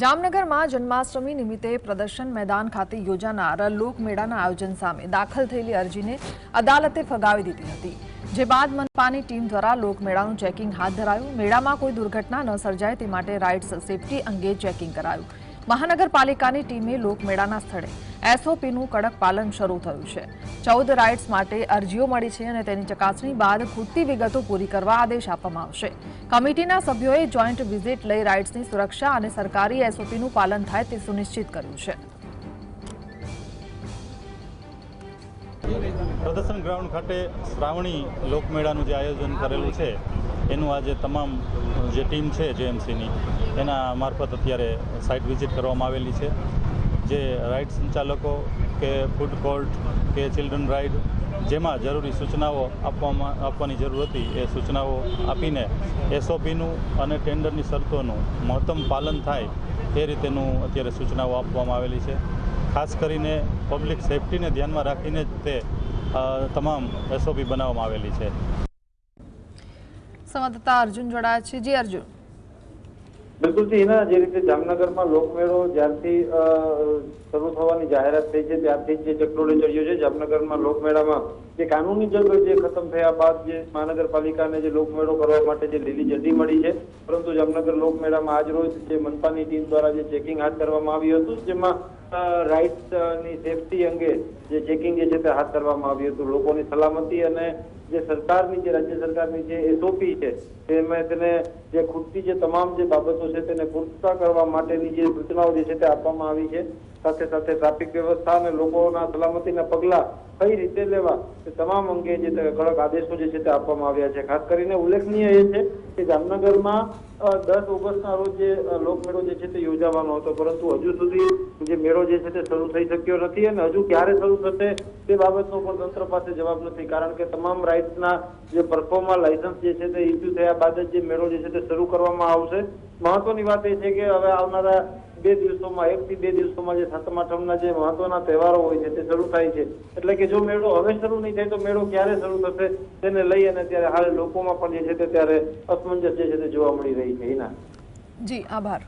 જામનગરમાં જન્માષ્ટમી નિમિત્તે પ્રદર્શન મેદાન ખાતે યોજાનાર લોકમેળાના આયોજન સામે દાખલ થયેલી અરજીને અદાલતે ફગાવી દીધી હતી. જે બાદ મનપાની ટીમ દ્વારા લોકમેળાનું ચેકિંગ હાથ ધરાયું. મેળામાં કોઈ દુર્ઘટના ન સર્જાય તે માટે રાઇડ્સ સેફટી અંગે ચેકિંગ કરાયું. મહાનગરપાલિકાની ટીમે લોકમેળાના સ્થળે એસઓપીનું કડક પાલન શરૂ થયું છે. ચૌદ રાઇડ્સ માટે અરજીઓ મળી છે અને તેની ચકાસણી બાદ ખૂટતી વિગતો પૂરી કરવા આદેશ આપવામાં આવશે. કમિટીના સભ્યોએ જોઈન્ટ વિઝિટ લઈ રાઇડ્સની સુરક્ષા અને સરકારી એસઓપીનું પાલન થાય તે સુનિશ્ચિત કર્યું છે. પ્રદર્શન ગ્રાઉન્ડ ખાતે શ્રાવણી લોકમેળાનું જે આયોજન કરેલું છે, એનું આજે તમામ જે ટીમ છે જેએમસીની એના મારફત અત્યારે સાઇટ વિઝિટ કરવામાં આવેલી છે. જે રાઇડ સંચાલકો કે ફૂડ કોર્ટ કે ચિલ્ડ્રન રાઇડ, જેમાં જરૂરી સૂચનાઓ આપવામાં, આપવાની જરૂર હતી, એ સૂચનાઓ આપીને એસઓપીનું અને ટેન્ડરની શરતોનું મહત્તમ પાલન થાય એ રીતેનું અત્યારે સૂચનાઓ આપવામાં આવેલી છે. ખાસ કરીને પબ્લિક સેફટીને ધ્યાનમાં રાખીને જ તે તમામ એસઓપી બનાવવામાં આવેલી છે. સંવાદદાતા અર્જુન જોડાયા છે. જી અર્જુન. બિલકુલથી એના જે રીતે જામનગરમાં લોકમેળો જ્યારથી શરૂ થવાની જાહેરાત થઈ છે, ત્યારથી જ ચકડોળે ચડ્યો છે, જામનગરમાં લોકમેળામાં જે કાનૂની જંગ જે ખતમ થયા બાદ જે મહાનગરપાલિકાને જે લોકમેળો કરવા માટે જે લીલી ઝંડી મળી છે, પરંતુ જામનગર લોકમેળામાં આજ રોજ જે મનપાની ટીમ દ્વારા જે ચેકિંગ હાથ કરવામાં આવ્યું હતું, જેમાં રાઇટ્સની સેફટી અંગે જે ચેકિંગ જે છે તે હાથ ધરવામાં આવ્યું હતું. લોકોની સલામતી અને જે સરકારની જે રાજ્ય સરકારની જે એસઓપી છે, તેમાં તેને જે ખૂટતી જે તમામ જે બાબતો છે તેને પૂર્તતા કરવા માટેની જે સૂચનાઓ જે છે તે આપવામાં આવી છે. સાથે સાથે ટ્રાફિક વ્યવસ્થા અને લોકોના સલામતીના પગલાં કઈ રીતે લેવા તે તમામ અંગે જે કડક આદેશો જે છે તે આપવામાં આવ્યા છે. ખાસ કરીને ઉલ્લેખનીય એ છે કે જામનગરમાં દસ ઓગસ્ટના રોજ જે લોકમેળો જે છે તે યોજાવાનો હતો. પરંતુ હજુ સુધી જે મેળો જે છે તે શરૂ થઈ શક્યો નથી અને હજુ ક્યારે શરૂ થશે તે બાબતનો પણ તંત્ર પાસે જવાબ નથી. કારણ કે તમામ રાઇટ્સના જે પરફોર્મા લાયસન્સ જે છે તે ઇસ્યુ થયા બાદ જ જે મેળો જે છે તે શરૂ કરવામાં આવશે. મહત્વની વાત એ છે કે હવે આવનારા બે દિવસોમાં, એક થી બે દિવસોમાં જે સાતમ, આઠમના જે મહત્વના તહેવારો હોય છે, તે શરૂ થાય છે. એટલે કે જો મેળો હવે શરૂ નહીં થાય, તો મેળો ક્યારે શરૂ થશે, તેને લઈ અને ત્યારે હાલ લોકોમાં પણ જે છે તે ત્યારે અસમંજસ જે છે તે જોવા મળી રહી છે. એના જી, આભાર.